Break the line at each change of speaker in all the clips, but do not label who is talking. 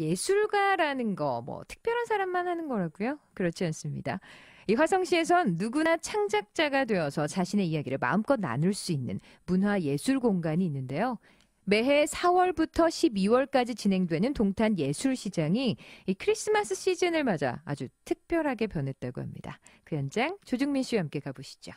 예술가라는 거, 뭐, 특별한 사람만 하는 거라고요? 그렇지 않습니다. 이 화성시에선 누구나 창작자가 되어서 자신의 이야기를 마음껏 나눌 수 있는 문화 예술 공간이 있는데요. 매해 4월부터 12월까지 진행되는 동탄 예술시장이 이 크리스마스 시즌을 맞아 아주 특별하게 변했다고 합니다. 그 현장 조중민 씨와 함께 가보시죠.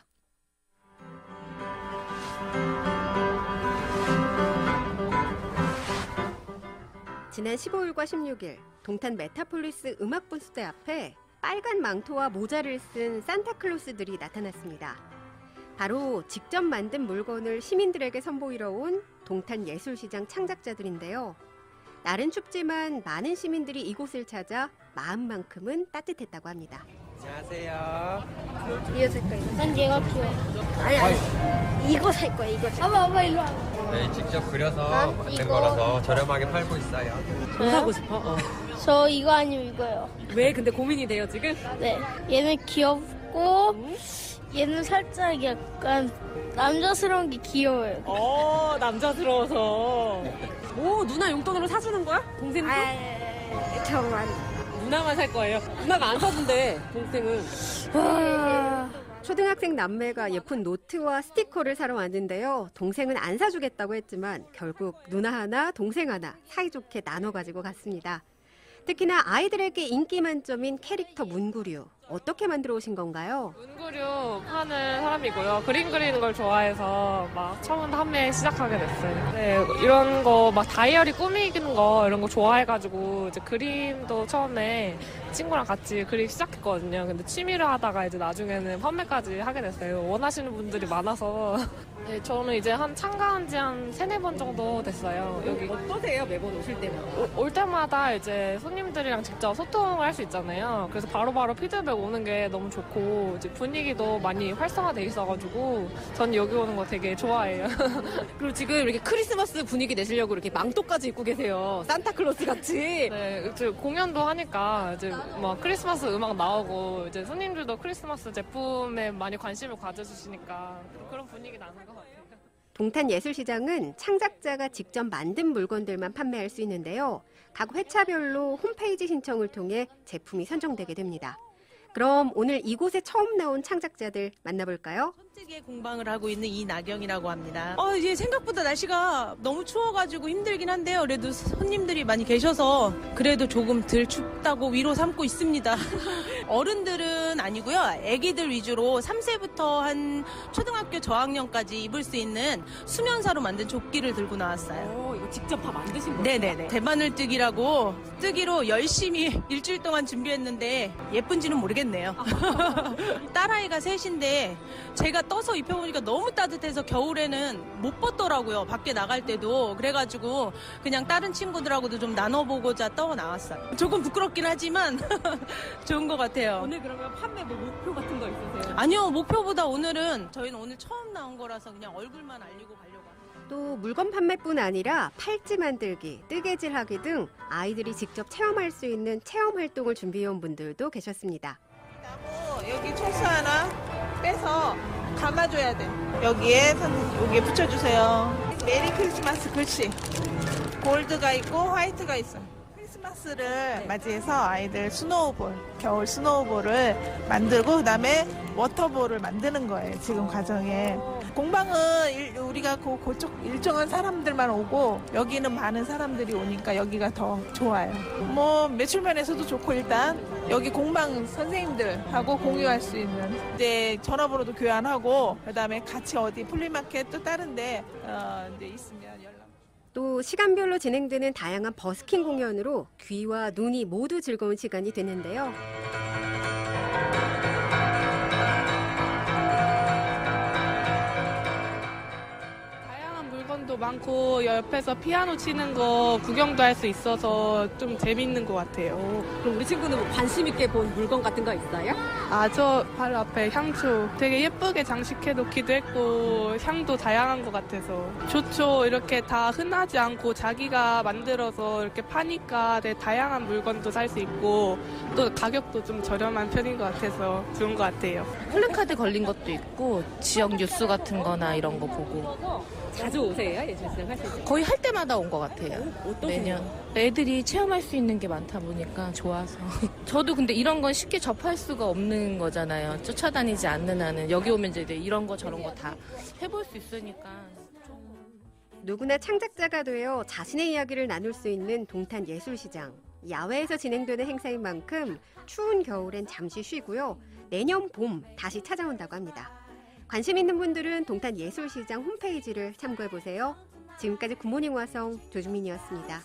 지난 15일과 16일 동탄 메타폴리스 음악분수대 앞에 빨간 망토와 모자를 쓴 산타클로스들이 나타났습니다. 바로 직접 만든 물건을 시민들에게 선보이러 온 동탄 예술시장 창작자들인데요. 날은 춥지만 많은 시민들이 이곳을 찾아 마음만큼은 따뜻했다고 합니다.
안녕하세요.
이거 살 거야. 난 얘가 귀여워. 아니, 아니. 이거 살 거야, 이거. 봐봐, 봐봐, 일로 와.
네, 직접 그려서
아,
만든
이거.
거라서 저렴하게 팔고 있어요.
뭐 사고 싶어? 어.
저 이거 아니면 이거요.
왜 근데 고민이 돼요 지금?
네. 얘는 귀엽고, 얘는 살짝 약간 남자스러운 게 귀여워요.
어 남자스러워서 오 누나 용돈으로 사주는 거야? 동생도?
아, 정말.
누나만 살 거예요 누나가 안 사준대 동생은
와.
초등학생 남매가 예쁜 노트와 스티커를 사러 왔는데요. 동생은 안 사주겠다고 했지만 결국 누나 하나, 동생 하나 사이좋게 나눠 가지고 갔습니다. 특히나 아이들에게 인기 만점인 캐릭터 문구류 어떻게 만들어 오신 건가요?
문구류 파는 사람이고요. 그림 그리는 걸 좋아해서 막 처음 판매 시작하게 됐어요. 네, 이런 거 막 다이어리 꾸미는 거 이런 거 좋아해가지고 이제 그림도 처음에 친구랑 같이 그리기 시작했거든요. 근데 취미를 하다가 이제 나중에는 판매까지 하게 됐어요. 원하시는 분들이 많아서. 네, 저는 이제 한 참가한 지 한 세네 번 정도 됐어요. 여기
어떠세요 매번 오실 때마다?
오- 올 때마다 이제 손님들이랑 직접 소통을 할 수 있잖아요. 그래서 바로바로 피드백 오는 게 너무 좋고 이제 분위기도 많이 활성화돼 있어가지고 전 여기 오는 거 되게 좋아해요.
그리고 지금 이렇게 크리스마스 분위기 내시려고 이렇게 망토까지 입고 계세요 산타클로스 같이
네, 이제 공연도 하니까 이제 막 크리스마스 음악 나오고 이제 손님들도 크리스마스 제품에 많이 관심을 가져주시니까 그런 분위기 나는 것 같아요.
동탄 예술시장은 창작자가 직접 만든 물건들만 판매할 수 있는데요. 각 회차별로 홈페이지 신청을 통해 제품이 선정되게 됩니다. 그럼 오늘 이곳에 처음 나온 창작자들 만나볼까요?
선택의 공방을 하고 있는 이나경이라고 합니다. 어, 이제 생각보다 날씨가 너무 추워가지고 힘들긴 한데요. 그래도 손님들이 많이 계셔서 그래도 조금 덜 춥다고 위로 삼고 있습니다. 어른들은 아니고요. 아기들 위주로 3세부터 한 초등학교 저학년까지 입을 수 있는 수면사로 만든 조끼를 들고 나왔어요.
어, 이거 직접 다 만드신 거예요?
네네네. 대마늘 뜨기라고 뜨기로 열심히 일주일 동안 준비했는데 예쁜지는 모르겠네요. 딸아이가 셋인데 제가 떠서 입혀보니까 너무 따뜻해서 겨울에는 못 벗더라고요. 밖에 나갈 때도. 그래가지고 그냥 다른 친구들하고도 좀 나눠보고자 떠 나왔어요. 조금 부끄럽긴 하지만 좋은 것 같아요.
오늘 그러면 판매 뭐 목표 같은 거 있으세요?
아니요, 목표보다 오늘은 저희는 오늘 처음 나온 거라서 그냥 얼굴만 알리고 가려고.
또 물건 판매뿐 아니라 팔찌 만들기, 뜨개질하기 등 아이들이 직접 체험할 수 있는 체험 활동을 준비해온 분들도 계셨습니다.
나무 여기 총수 하나 빼서 감아줘야 돼. 여기에 선 여기에 붙여주세요. 메리 크리스마스 글씨. 골드가 있고 화이트가 있어. 크리스마스를 맞이해서 아이들 스노우볼, 겨울 스노우볼을 만들고 그다음에 워터볼을 만드는 거예요. 지금 과정에. 공방은 일- 우리가 그 그쪽 일정한 사람들만 오고 여기는 많은 사람들이 오니까 여기가 더 좋아요. 뭐 매출 면에서도 좋고 일단 여기 공방 선생님들하고 공유할 수 있는 이제 전화번호도 교환하고 그다음에 같이 어디 플리마켓 또 다른데 어, 이제 있으면.
또 시간별로 진행되는 다양한 버스킹 공연으로 귀와 눈이 모두 즐거운 시간이 되는데요.
물건도 많고 옆에서 피아노 치는 거 구경도 할 수 있어서 좀 재밌는 것 같아요.
그럼 우리 친구는 뭐 관심 있게 본 물건 같은 거 있어요?
아, 저 바로 앞에 향초 되게 예쁘게 장식해 놓기도 했고 향도 다양한 것 같아서 좋죠. 이렇게 다 흔하지 않고 자기가 만들어서 이렇게 파니까 되게 다양한 물건도 살 수 있고 또 가격도 좀 저렴한 편인 것 같아서 좋은 것 같아요.
플래카드 걸린 것도 있고 지역 뉴스 같은 거나 이런 거 보고
자주 오세요? 예술시장 하실 때?
거의 할 때마다 온 것 같아요.
어떠세요?
매년. 애들이 체험할 수 있는 게 많다 보니까 좋아서. 저도 근데 이런 건 쉽게 접할 수가 없는 거잖아요. 쫓아다니지 않는 한은. 여기 오면 이제 이런 거 저런 거 다 해볼 수 있으니까.
누구나 창작자가 되어 자신의 이야기를 나눌 수 있는 동탄 예술시장. 야외에서 진행되는 행사인 만큼 추운 겨울엔 잠시 쉬고요. 내년 봄 다시 찾아온다고 합니다. 관심 있는 분들은 동탄 예술시장 홈페이지를 참고해 보세요. 지금까지 굿모닝 화성 조주민이었습니다.